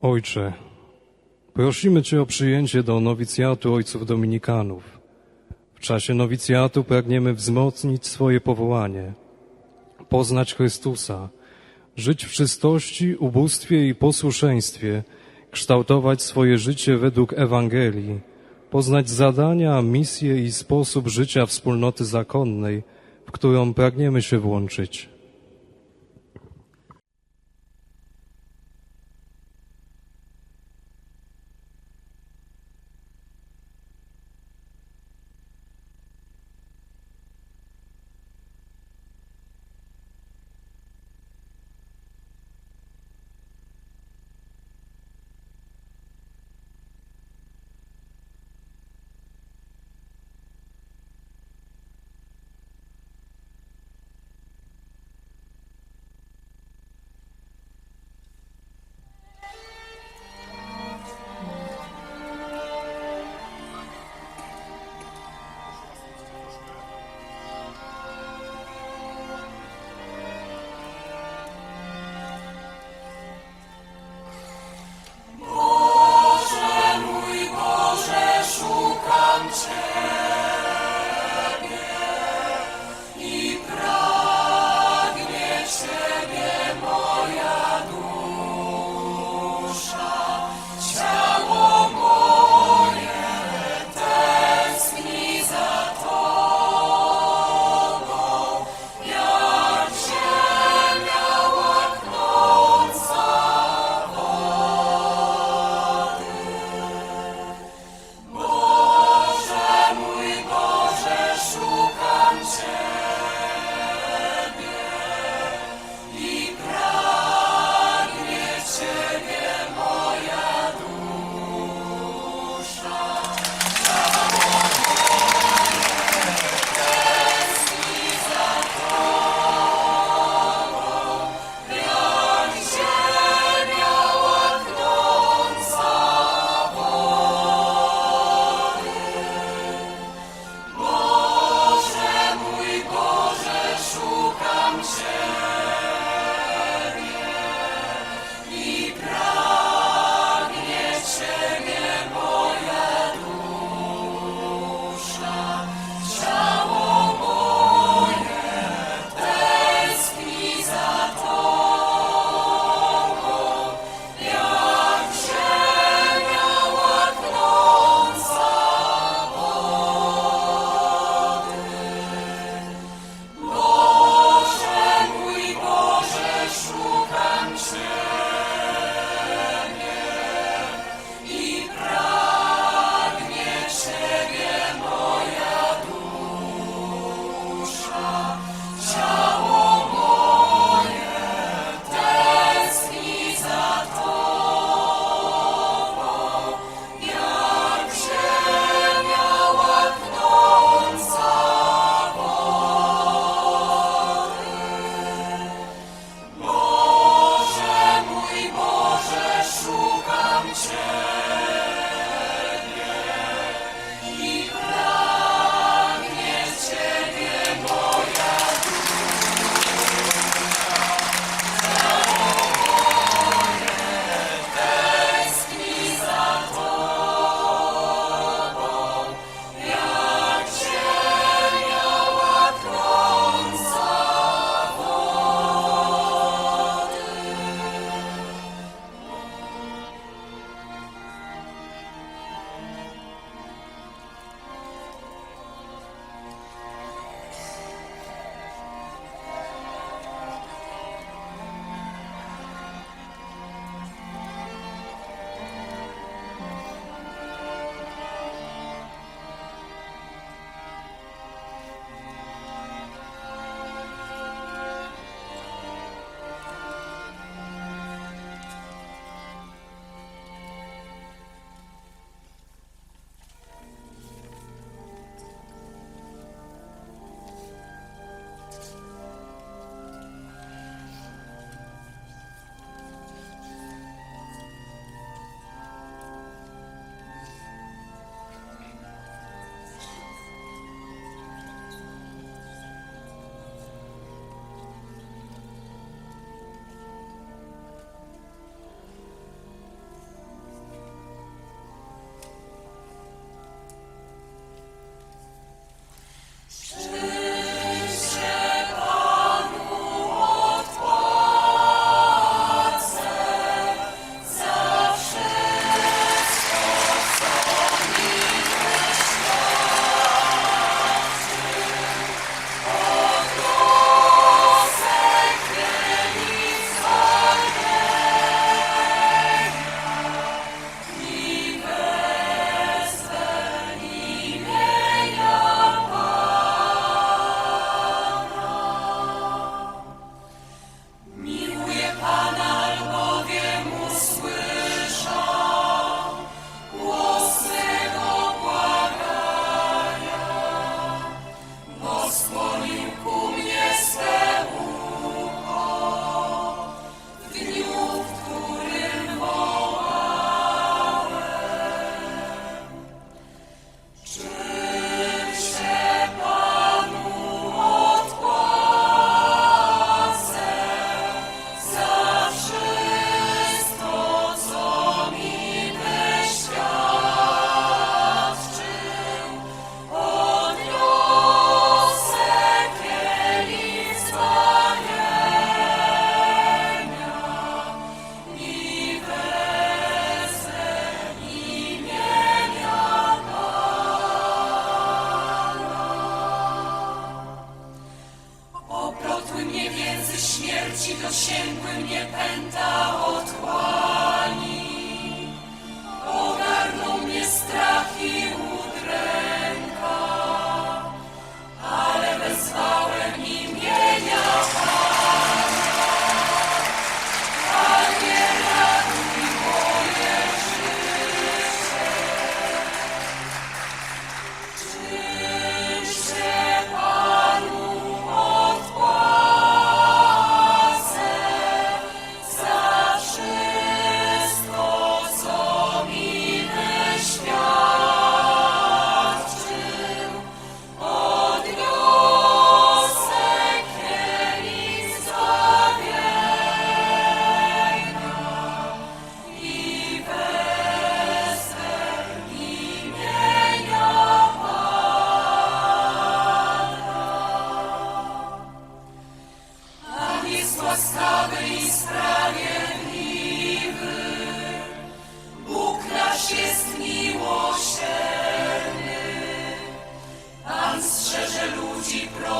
Ojcze, prosimy Cię o przyjęcie do nowicjatu Ojców Dominikanów. W czasie nowicjatu pragniemy wzmocnić swoje powołanie, poznać Chrystusa, żyć w czystości, ubóstwie i posłuszeństwie, kształtować swoje życie według Ewangelii, poznać zadania, misję i sposób życia wspólnoty zakonnej, w którą pragniemy się włączyć.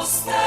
Lost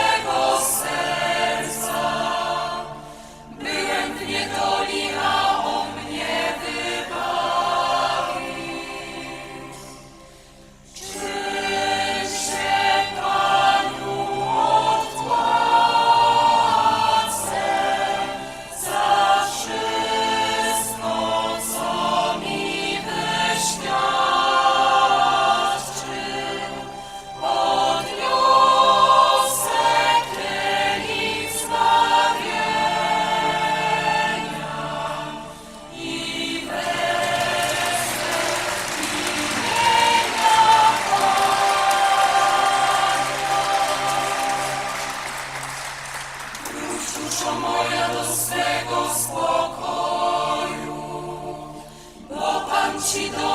Ci dobro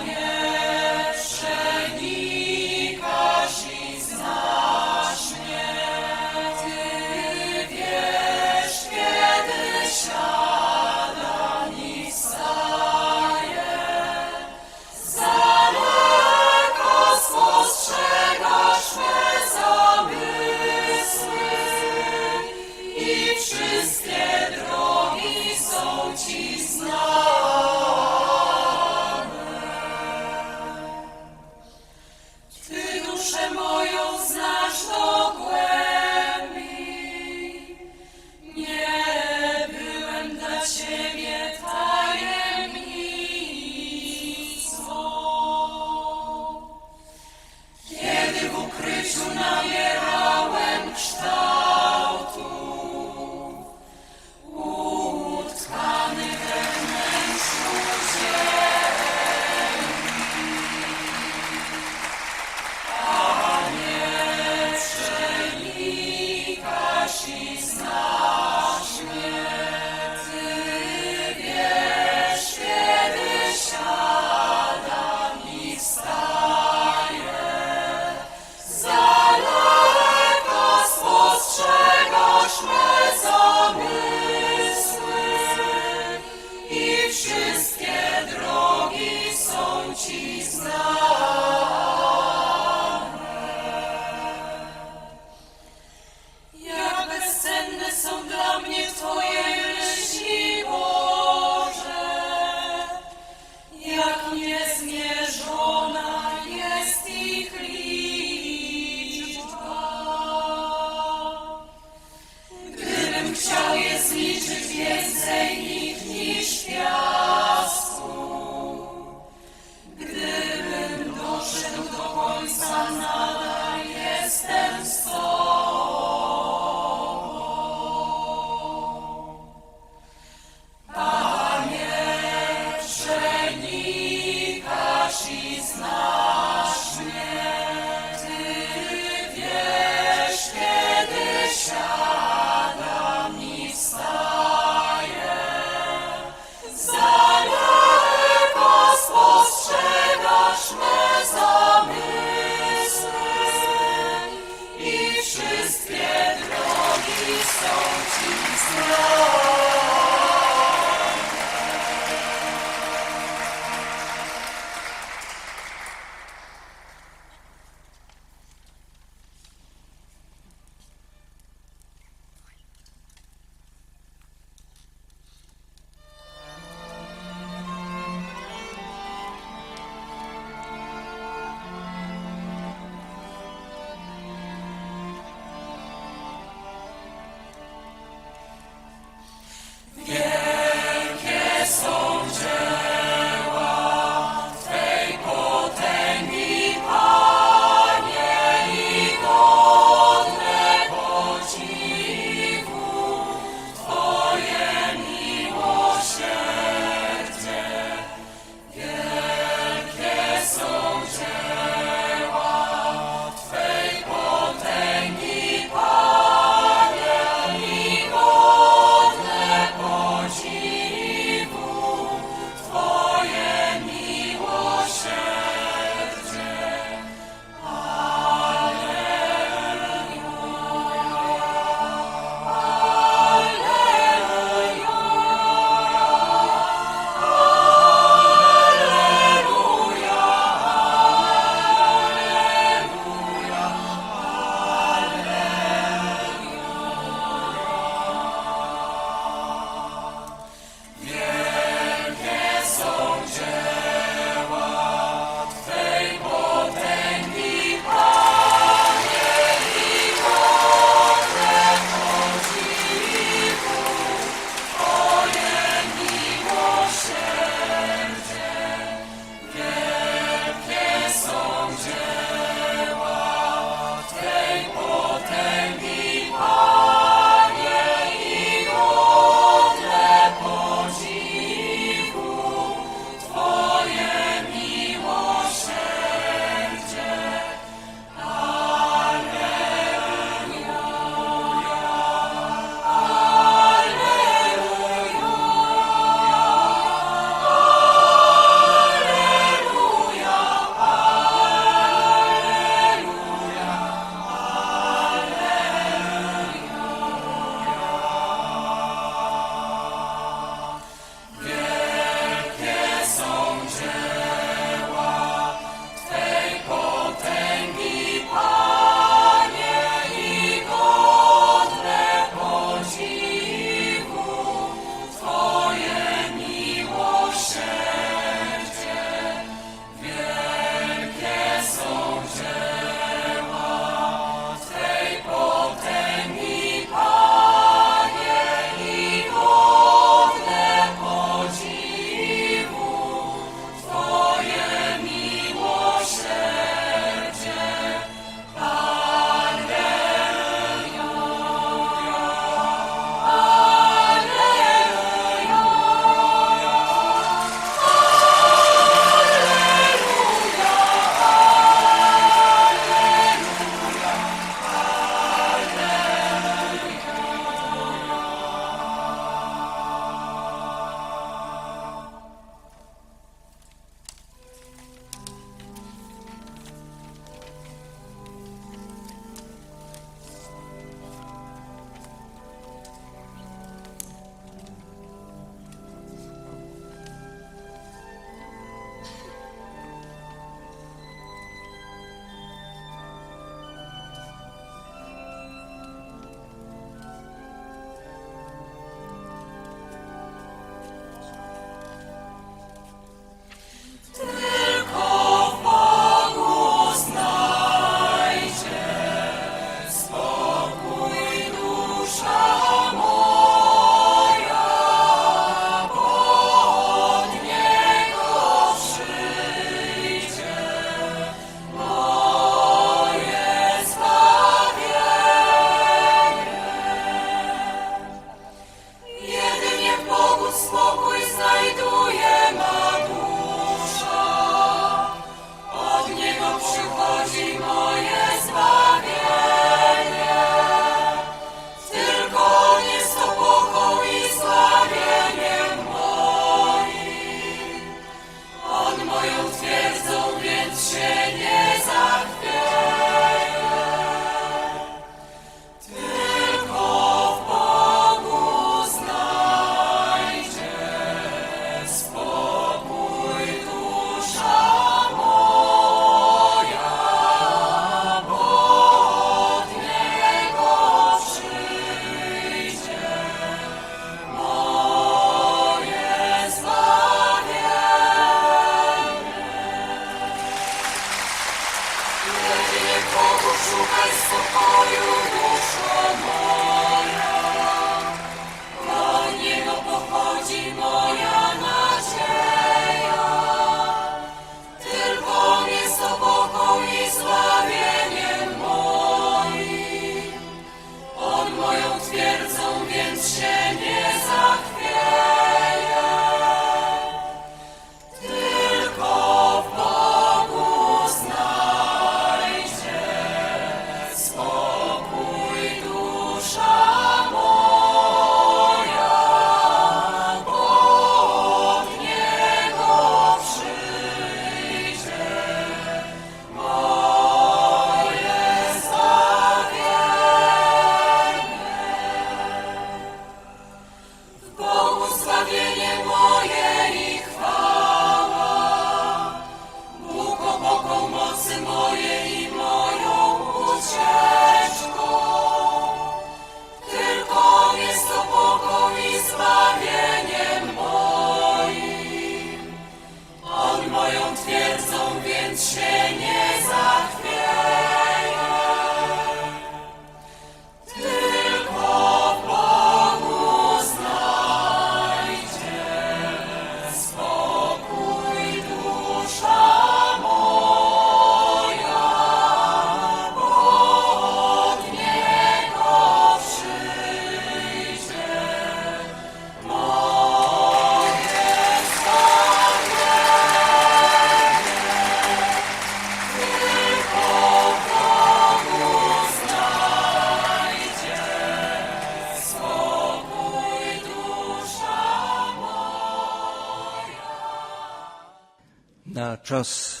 czas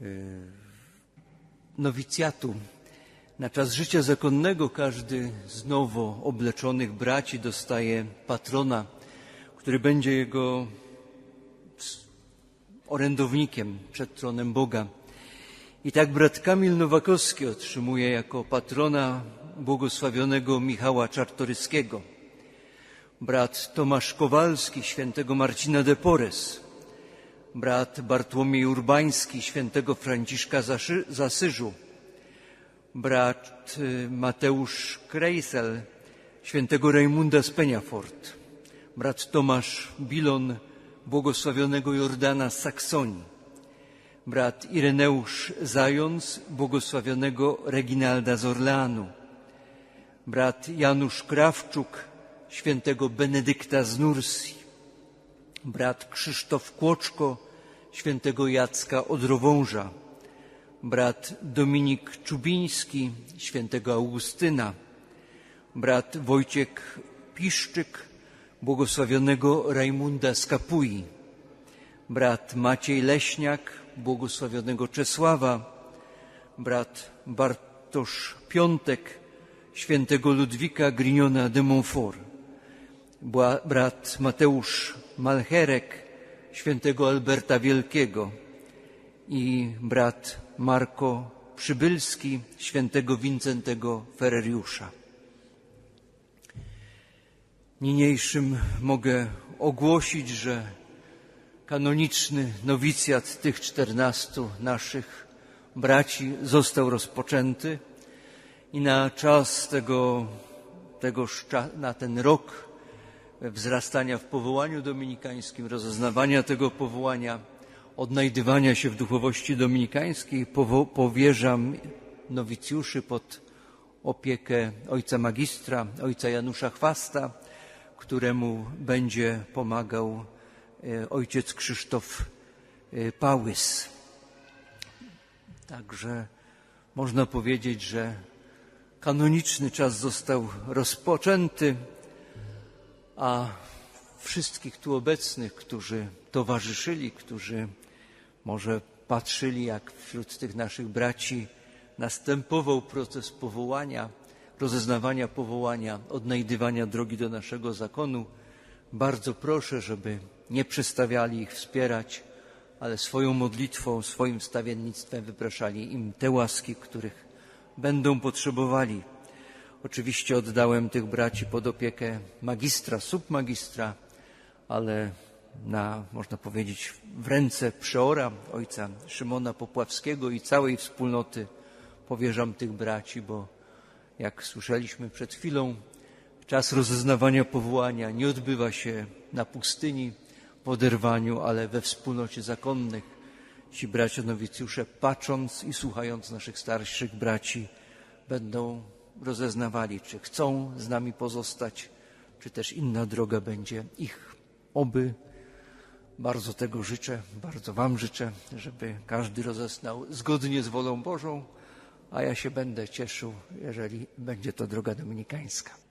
y, nowicjatu, na czas życia zakonnego każdy z nowo obleczonych braci dostaje patrona, który będzie jego orędownikiem przed tronem Boga. I tak brat Kamil Nowakowski otrzymuje jako patrona błogosławionego Michała Czartoryskiego, brat Tomasz Kowalski świętego Marcina de Porres, brat Bartłomiej Urbański świętego Franciszka Zaszy- Zasyżu, brat y, Mateusz Krejsel świętego Rajmunda z Peniafort, brat Tomasz Bilon błogosławionego Jordana z Saksonii, brat Ireneusz Zając błogosławionego Reginalda z Orleanu, brat Janusz Krawczuk świętego Benedykta z Nursji, brat Krzysztof Kłoczko, świętego Jacka Odrowąża, brat Dominik Czubiński, świętego Augustyna, brat Wojciech Piszczyk, błogosławionego Rajmunda z Kapui, brat Maciej Leśniak, błogosławionego Czesława, brat Bartosz Piątek, świętego Ludwika Grignona de Montfort, brat Mateusz Malcherek, świętego Alberta Wielkiego i brat Marko Przybylski, świętego Wincentego Fereriusza. Niniejszym mogę ogłosić, że kanoniczny nowicjat tych czternastu naszych braci został rozpoczęty i na czas tego, tegoż, cza- na ten rok wzrastania w powołaniu dominikańskim, rozeznawania tego powołania, odnajdywania się w duchowości dominikańskiej powierzam nowicjuszy pod opiekę ojca magistra, ojca Janusza Chwasta, któremu będzie pomagał e, ojciec Krzysztof e, Pałys. Także można powiedzieć, że kanoniczny czas został rozpoczęty, a wszystkich tu obecnych, którzy towarzyszyli, którzy może patrzyli, jak wśród tych naszych braci następował proces powołania, rozeznawania powołania, odnajdywania drogi do naszego zakonu, bardzo proszę, żeby nie przestawiali ich wspierać, ale swoją modlitwą, swoim stawiennictwem wypraszali im te łaski, których będą potrzebowali. Oczywiście oddałem tych braci pod opiekę magistra, submagistra, ale na, można powiedzieć, w ręce przeora, ojca Szymona Popławskiego i całej wspólnoty powierzam tych braci, bo jak słyszeliśmy przed chwilą, czas rozeznawania powołania nie odbywa się na pustyni, w oderwaniu, ale we wspólnocie zakonnych. Ci bracia nowicjusze, patrząc i słuchając naszych starszych braci, będą rozeznawali, czy chcą z nami pozostać, czy też inna droga będzie ich. Oby bardzo tego życzę, bardzo Wam życzę, żeby każdy rozeznał zgodnie z wolą Bożą, a ja się będę cieszył, jeżeli będzie to droga dominikańska.